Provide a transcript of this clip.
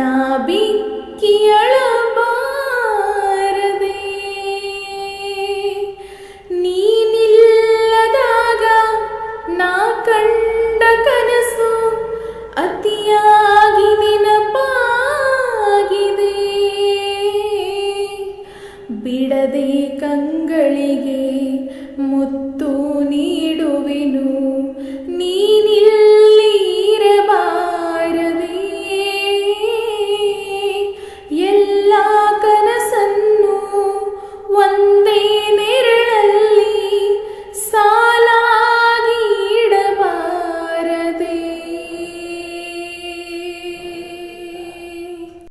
ನಾ ಬಿಕ್ಕಿಯಳಬಾರದೆ ನೀನಿಲ್ಲದಾಗ ನಾ ಕಂಡ ಕನಸು ಅತಿಯಾಗಿ ನೆನಪಾಗಿದೆ. ಬಿಡದೆ ಕಂಗಳಿಗೆ ಮುತ್ತು